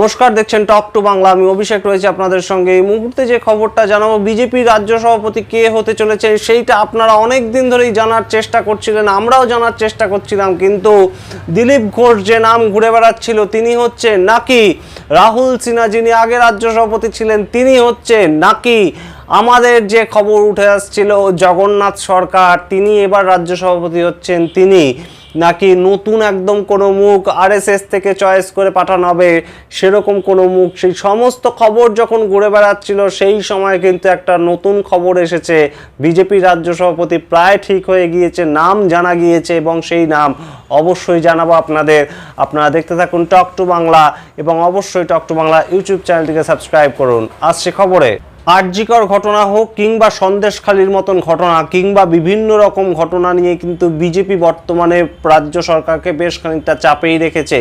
নমস্কার, দেখছেন টক টু বাংলা আমি অভিষেক রয়েছে আপনাদের সঙ্গে। এই মুহূর্তে যে খবরটা জানাব বিজেপি রাজ্য সভাপতি কে হতে চলেছে সেইটা আপনারা অনেক দিন ধরেই জানার চেষ্টা করছিলেন, আমরাও জানার চেষ্টা করছিলাম, কিন্তু দিলীপ ঘোষ যে নাম ঘুরে বেড়াচ্ছিল, তিনি হচ্ছে নাকি রাহুল সিনহা, যিনি আগে রাজ্য সভাপতি ছিলেন, তিনি হচ্ছে নাকি আমাদের যে খবর উঠে আসছিল, জগন্নাথ সরকার, তিনি এবার রাজ্য সভাপতি হচ্ছেন তিনি। নাকি নতুন একদম কোনো মুখ আরএসএস থেকে চয়েস করে পাঠানো হবে? সেরকম কোনো মুখ, সেই সমস্ত খবর যখন ঘুরে বেড়াচ্ছিল, সেই সময় কিন্তু একটা নতুন খবর এসেছে। বিজেপি রাজ্য সভাপতি প্রায় ঠিক হয়ে গিয়েছে, নাম জানা গিয়েছে এবং সেই নাম অবশ্যই জানাব আপনাদের। আপনারা দেখতে থাকুন টক টু বাংলা এবং অবশ্যই টক টু বাংলা ইউটিউব চ্যানেলটিকে সাবস্ক্রাইব করুন। আসছে খবরে। আর্যিকর ঘটনা হোক কিংবা সন্দেশখালির মতন ঘটনা কিংবা বিভিন্ন রকম ঘটনা নিয়ে কিন্তু বিজেপি বর্তমানে রাজ্য সরকারকে বেশ খানিকটা চাপেই রেখেছে।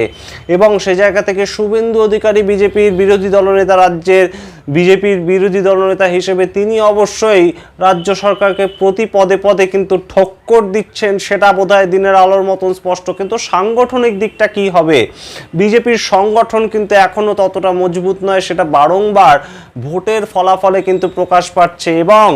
এবং সে জায়গা থেকে শুভেন্দু অধিকারী বিজেপির বিরোধী দলনেতা রাজ্যের বিজেপির বিরোধী দলনেতা হিসেবে তিনি অবশ্যই রাজ্য সরকারকে প্রতি পদে পদে কিন্তু ঠক্কর দিচ্ছেন, সেটা বোধহয় দিনের আলোর মতন স্পষ্ট। কিন্তু সাংগঠনিক দিকটা কি হবে? বিজেপির সংগঠন কিন্তু এখনও ততটা মজবুত নয়, সেটা বারংবার ভোটের ফলাফলে কিন্তু প্রকাশ পাচ্ছে এবং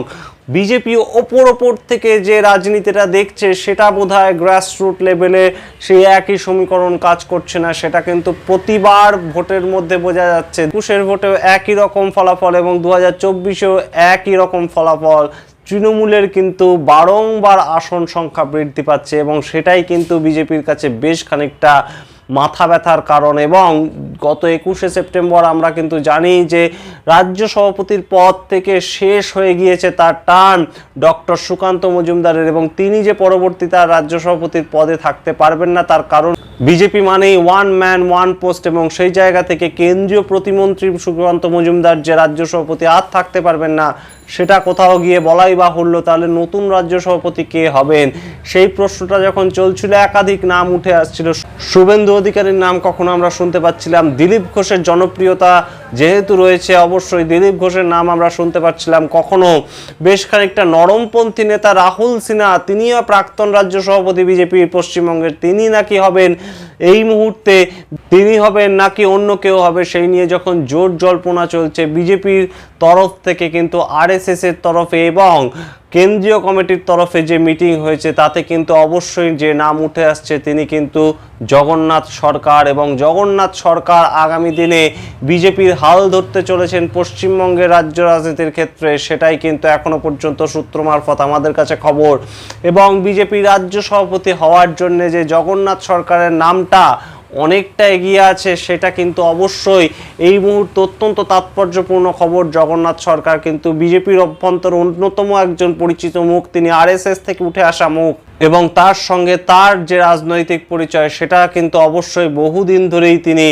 বিজেপি ওপর ওপর থেকে যে রাজনীতিটা দেখছে, সেটা বোধহয় গ্রাসরুট লেভেলে সেই একই সমীকরণ কাজ করছে না। সেটা কিন্তু প্রতিবার ভোটের মধ্যে বোঝা যাচ্ছে। একুশের ভোটেও একই রকম ফলাফল এবং দু হাজার চব্বিশেও একই রকম ফলাফল। তৃণমূলের কিন্তু বারংবার আসন সংখ্যা বৃদ্ধি পাচ্ছে এবং সেটাই কিন্তু বিজেপির কাছে বেশ খানিকটা মাথা ব্যথার কারণ এবং গত একুশে সেপ্টেম্বর আমরা কিন্তু জানি যে রাজ্য সভাপতির পদ থেকে শেষ হয়ে গিয়েছে তার টান ডক্টর সুকান্ত মজুমদারের এবং তিনি যে পরবর্তী তার রাজ্য সভাপতির পদে থাকতে পারবেন না তার কারণ বিজেপি মানেই ওয়ান ম্যান ওয়ান পোস্ট এবং সেই জায়গা থেকে কেন্দ্রীয় প্রতিমন্ত্রী সুকান্ত মজুমদার যে রাজ্য সভাপতি আর থাকতে পারবেন না, সেটা কোথাও গিয়ে বলাই বা বাহুল্য, তাহলে নতুন রাজ্য সভাপতি কে হবেন? সেই প্রশ্নটা যখন চলছিল, একাধিক নাম উঠে আসছিল। শুভেন্দু অধিকারীর নাম কখনো আমরা শুনতে পাচ্ছিলাম। দিলীপ ঘোষের জনপ্রিয়তা যেহেতু রয়েছে অবশ্যই দিলীপ ঘোষের নাম আমরা শুনতে পাচ্ছিলাম কখনো। বেশ খানিকটা নরমপন্থী নেতা রাহুল সিনহা, তিনিও প্রাক্তন রাজ্য সভাপতি বিজেপির পশ্চিমবঙ্গের। তিনি নাকি হবেন এই মুহূর্তে, তিনি হবেন নাকি অন্য কেউ হবে সেই নিয়ে যখন জোর জল্পনা চলছে বিজেপির তরফ থেকে, কিন্তু আরএসএস এর তরফে এবং কেন্দ্রীয় কমিটির তরফে যে মিটিং হয়েছে, তাতে কিন্তু অবশ্যই যে নাম উঠে আসছে, তিনি কিন্তু জগন্নাথ সরকার এবং জগন্নাথ সরকার আগামী দিনে বিজেপির হাল ধরতে চলেছেন পশ্চিমবঙ্গের রাজ্য রাজনীতির ক্ষেত্রে, সেটাই কিন্তু এখনও পর্যন্ত সূত্র মারফত আমাদের কাছে খবর। এবং বিজেপি রাজ্য সভাপতি হওয়ার জন্য যে জগন্নাথ সরকারের নামটা অনেকটা এগিয়ে আছে, সেটা কিন্তু অবশ্যই। এই মুহূর্তে অত্যন্ত তাৎপর্যপূর্ণ খবর, জগন্নাথ সরকার কিন্তু বিজেপির অভ্যন্তর অন্যতম একজন পরিচিত মুখ। তিনি আরএসএস থেকে উঠে আসা মুখ। এবং তার সঙ্গে তার যে রাজনৈতিক পরিচয়, সেটা কিন্তু অবশ্যই বহুদিন ধরেই তিনি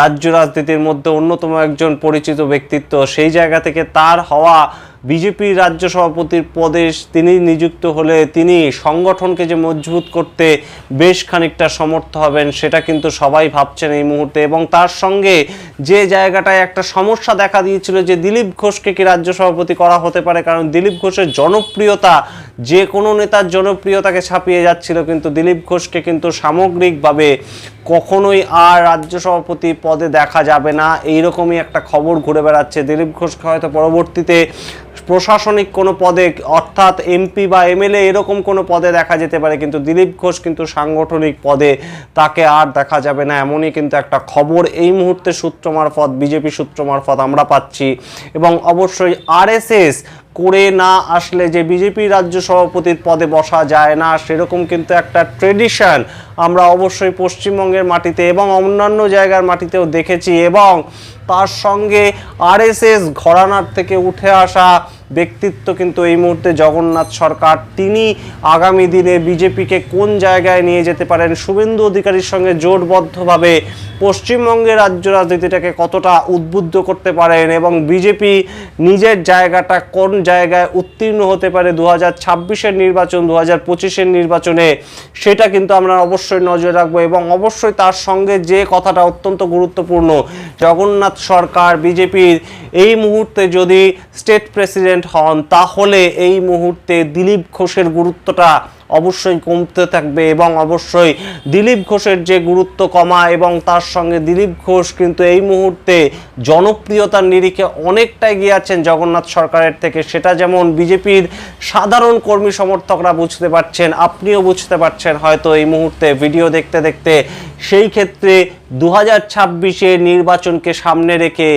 রাজ্য রাজনীতির মধ্যে অন্যতম একজন পরিচিত ব্যক্তিত্ব। সেই জায়গা থেকে তার হওয়া বিজেপির রাজ্য সভাপতির পদে তিনি নিযুক্ত হলে তিনি সংগঠনকে যে মজবুত করতে বেশ খানিকটা সমর্থ হবেন, সেটা কিন্তু সবাই ভাবছেন এই মুহূর্তে। এবং তার সঙ্গে যে জায়গাটায় একটা সমস্যা দেখা দিয়েছিল যে দিলীপ ঘোষকে কি রাজ্য সভাপতি করা হতে পারে, কারণ দিলীপ ঘোষের জনপ্রিয়তা যে কোনো নেতার জনপ্রিয়তাকে ছাপিয়ে যাচ্ছিল কিন্তু দিলীপ ঘোষকে কিন্তু সামগ্রিকভাবে কখনোই আর রাজ্য সভাপতি পদে দেখা যাবে না। এইরকমই একটা খবর ঘুরে বেড়াচ্ছে। দিলীপ ঘোষকে হয়তো পরবর্তীতে প্রশাসনিক কোনো পদে, অর্থাৎ এমপি বা এমএলএ এরকম কোনো পদে দেখা যেতে পারে, কিন্তু দিলীপ ঘোষ কিন্তু সাংগঠনিক পদে তাকে আর দেখা যাবে না। এমনই কিন্তু একটা খবর। এই মুহূর্তে সূত্র মারফত, বিজেপি সূত্র মারফত আমরা পাচ্ছি। এবং অবশ্যই আরএসএস করে না আসলে যে বিজেপি রাজ্য সভাপতির পদে বসা যায় না, সেরকম কিন্তু একটা ট্রেডিশন আমরা অবশ্যই পশ্চিমবঙ্গের মাটিতে এবং অন্যান্য জায়গার মাটিতেও দেখেছি এবং তার সঙ্গে আরএসএস ঘরানার থেকে উঠে আসা ব্যক্তিত্ব কিন্তু এই মুহূর্তে জগন্নাথ সরকার। তিনি আগামী দিনে বিজেপিকে কোন জায়গায় নিয়ে যেতে পারেন? শুভেন্দু অধিকারীর সঙ্গে জোটবদ্ধভাবে পশ্চিমবঙ্গের রাজ্য রাজনীতিটাকে কতটা উদ্বুদ্ধ করতে পারেন এবং বিজেপি নিজের জায়গাটা কোন জায়গায় উত্তীর্ণ হতে পারে দু হাজার ছাব্বিশের নির্বাচন দু হাজার পঁচিশের নির্বাচনে? সেটা কিন্তু আমরা অবশ্যই নজর রাখব এবং অবশ্যই তার সঙ্গে যে কথাটা অত্যন্ত গুরুত্বপূর্ণ, জগন্নাথ সরকার বিজেপির এই মুহূর্তে যদি স্টেট প্রেসিডেন্ট হন, তাহলে এই মুহূর্তে দিলীপ ঘোষের গুরুত্বটা অবশ্যই কমতে থাকবে এবং অবশ্যই দিলীপ ঘোষের যে গুরুত্ব কমা এবং তার সঙ্গে দিলীপ ঘোষ কিন্তু এই মুহূর্তে জনপ্রিয়তার নিরিখে অনেকটাই গিয়ে আছেন জগন্নাথ সরকারের থেকে। সেটা যেমন বিজেপির সাধারণ কর্মী সমর্থকরা বুঝতে পারছেন, আপনিও বুঝতে পারছেন হয়তো এই মুহূর্তে ভিডিও দেখতে দেখতে সেই ক্ষেত্রে দু হাজার ছাব্বিশে নির্বাচনকে সামনে রেখে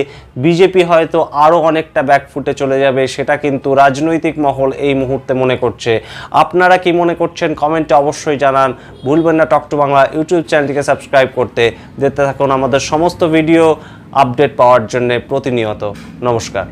বিজেপি হয়তো আরও অনেকটা ব্যাকফুটে চলে যাবে, সেটা কিন্তু রাজনৈতিক মহল এই মুহূর্তে মনে করছে। আপনারা কি মনে করছেন? কমেন্টে অবশ্যই জানান। ভুলবেন না টক টু বাংলা ইউটিউব চ্যানেলটিকে সাবস্ক্রাইব করতে। দেখতে থাকুন আমাদের সমস্ত ভিডিও আপডেট পাওয়ার জন্য প্রতিনিয়ত। নমস্কার।